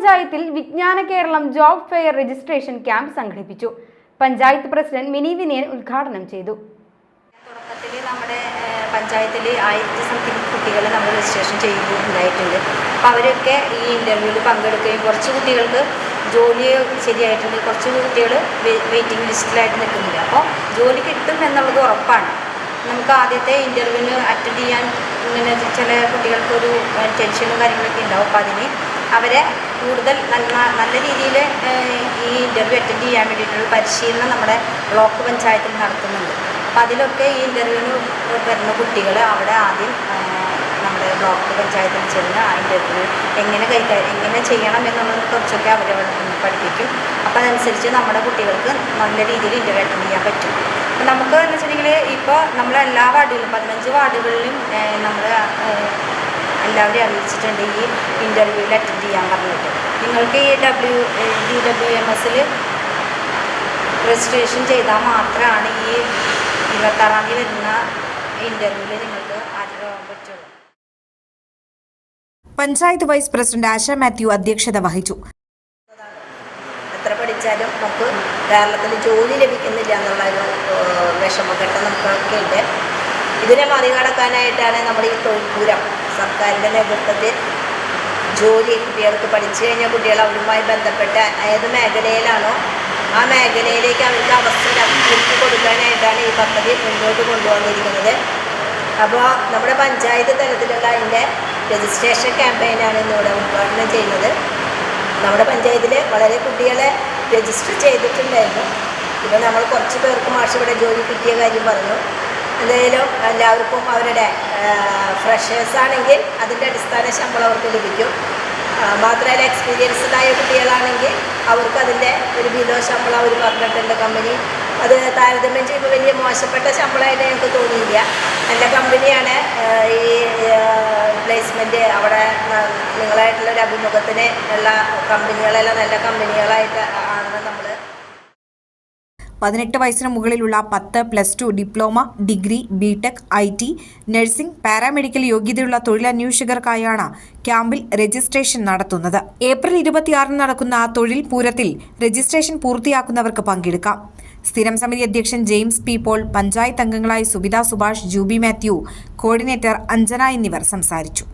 പഞ്ചായത്തിൽ Vijnana Keralam job fair registration camp സംഘടിപ്പിച്ചു. Panchayat president mini Vinayan ഉദ്ഘാടനം ചെയ്തു. തുടക്കത്തിൽ നമ്മുടെ പഞ്ചായത്തിൽ ആയിരത്തി സംതിങ് കുട്ടികൾ നമ്മൾ രജിസ്ട്രേഷൻ ചെയ്യുന്നുണ്ടായിട്ടുണ്ട് അപ്പോൾ അവരൊക്കെ ഈ ഇന്റർവ്യൂവിൽ പങ്കെടുക്കുകയും കുറച്ച് കുട്ടികൾക്ക് ജോലി ശരിയായിട്ടുണ്ട് കുറച്ച് കുട്ടികൾ വെയിറ്റിംഗ് ലിസ്റ്റിലായിട്ട് നിൽക്കുന്നില്ല. അപ്പോൾ ജോലി കിട്ടും എന്നുള്ളത് ഉറപ്പാണ്. നമുക്ക് ആദ്യത്തെ ഇന്റർവ്യൂവിന് അറ്റൻഡ് ചെയ്യാൻ ഇങ്ങനെ ചില കുട്ടികൾക്കൊരു ടെൻഷനും കാര്യങ്ങളൊക്കെ ഉണ്ടാവും. അപ്പോൾ അതിന് അവരെ കൂടുതൽ നന്ന നല്ല രീതിയിൽ ഈ ഇന്റർവ്യൂ അറ്റൻഡ് ചെയ്യാൻ വേണ്ടിയിട്ടുള്ള പരിശീലനം നമ്മുടെ ബ്ലോക്ക് പഞ്ചായത്തിൽ നടത്തുന്നുണ്ട്. അപ്പോൾ അതിലൊക്കെ ഈ ഇന്റർവ്യൂവിന് വരുന്ന കുട്ടികൾ അവിടെ ആദ്യം നമ്മുടെ ബ്ലോക്ക് പഞ്ചായത്തിൽ ചെന്ന് ആ ഇന്റർവ്യൂ എങ്ങനെ കൈകാര്യം എങ്ങനെ ചെയ്യണം എന്നുള്ളത് കുറച്ചൊക്കെ അവരെ പഠിപ്പിക്കും. അപ്പോൾ അതനുസരിച്ച് നമ്മുടെ കുട്ടികൾക്ക് നല്ല രീതിയിൽ ഇന്റർവ്യൂ അറ്റൻഡ് ചെയ്യാൻ പറ്റും. അപ്പോൾ നമുക്ക് എന്ന് വെച്ചിട്ടുണ്ടെങ്കിൽ ഇപ്പോൾ നമ്മൾ എല്ലാ വാർഡുകളിലും പതിനഞ്ച് വാർഡുകളിലും നമ്മൾ എല്ലാവരെയും അറിയിച്ചിട്ടുണ്ട് ഈ ഇന്റർവ്യൂവിൽ അറ്റൻഡ് ചെയ്യാൻ പറഞ്ഞിട്ട്. നിങ്ങൾക്ക് ഈ ഡബ്ല്യു ഡി ഡബ്ല്യു എം എസിൽ രജിസ്ട്രേഷൻ ചെയ്താൽ മാത്രമാണ് ഈ ഇരുപത്താറാം തീയതി വരുന്ന ഇന്റർവ്യൂവിൽ നിങ്ങൾക്ക് ഹാജരാകാൻ പറ്റുള്ളൂ. Panchayat vice president Asha Mathew അധ്യക്ഷത വഹിച്ചു. എത്ര പഠിച്ചാലും നമുക്ക് കേരളത്തിൽ ജോലി ലഭിക്കുന്നില്ല എന്നുള്ള ഒരു വിഷമഘട്ടം നമുക്കൊക്കെ ഉണ്ട് ഇതിനെ മറികടക്കാനായിട്ടാണ് നമ്മുടെ ഈ തൊഴിൽപൂരം സർക്കാരിന്റെ നേതൃത്വത്തിൽ ജോലി കുട്ടികൾക്ക് പഠിച്ചു കഴിഞ്ഞ കുട്ടികൾ അവരുമായി ബന്ധപ്പെട്ട ഏത് മേഖലയിലാണോ ആ മേഖലയിലേക്ക് അവർക്ക് അവസരം ഒരുക്കി കൊടുക്കാനായിട്ടാണ് ഈ പദ്ധതി മുന്നോട്ട് കൊണ്ടുവന്നിരിക്കുന്നത്. അപ്പോൾ നമ്മുടെ പഞ്ചായത്ത് തലത്തിലുള്ള അതിന്റെ രജിസ്ട്രേഷൻ ക്യാമ്പയിനാണ് ഇന്നിവിടെ ഉദ്ഘാടനം ചെയ്യുന്നത്. നമ്മുടെ പഞ്ചായത്തിൽ വളരെ കുട്ടികളെ രജിസ്റ്റർ ചെയ്തിട്ടുണ്ടായിരുന്നു. ഇപ്പോൾ നമ്മൾ കുറച്ച് പേർക്ക് മാഷ് ഇവിടെ ജോലി കിട്ടിയ കാര്യം പറഞ്ഞു. എന്തായാലും എല്ലാവർക്കും അവരുടെ ഫ്രഷേഴ്സ് ആണെങ്കിൽ അതിന്റെ അടിസ്ഥാന ശമ്പളം അവർക്ക് ലഭിക്കും. മാത്രമല്ല എക്സ്പീരിയൻസ്ഡ് ആയ കുട്ടികളാണെങ്കിൽ അവർക്ക് അതിന്റെ ഒരു ബിലോ ശമ്പളം അവർ പറഞ്ഞിട്ടുണ്ട് കമ്പനി അത് താരതമ്യം ചെയ്യുമ്പോൾ വലിയ മോശപ്പെട്ട ശമ്പളമായിട്ട് ഞങ്ങൾക്ക് തോന്നിയില്ല. നല്ല കമ്പനിയാണ് ഈ പ്ലേസ്മെന്റ് അവിടെ നിങ്ങളായിട്ടുള്ളൊരു അഭിമുഖത്തിന് ഉള്ള കമ്പനികളെല്ലാം നല്ല കമ്പനികളായിട്ട് പതിനെട്ട് വയസ്സിന് മുകളിലുള്ള പത്ത് plus two diploma degree BTech I T nursing paramedical യോഗ്യതയുള്ള തൊഴിലന്വേഷകർക്കായാണ് ക്യാമ്പിൽ രജിസ്ട്രേഷൻ നടത്തുന്നത്. ഏപ്രിൽ ഇരുപത്തിയാറിന് നടക്കുന്ന തൊഴിൽ പൂരത്തിൽ രജിസ്ട്രേഷൻ പൂർത്തിയാക്കുന്നവർക്ക് പങ്കെടുക്കാം. സ്ഥിരം സമിതി അധ്യക്ഷൻ ജെയിംസ് പി പോൾ പഞ്ചായത്ത് അംഗങ്ങളായ സുബിത സുഭാഷ് ജൂബി മാത്യു കോർഡിനേറ്റർ അഞ്ജന എന്നിവർ സംസാരിച്ചു.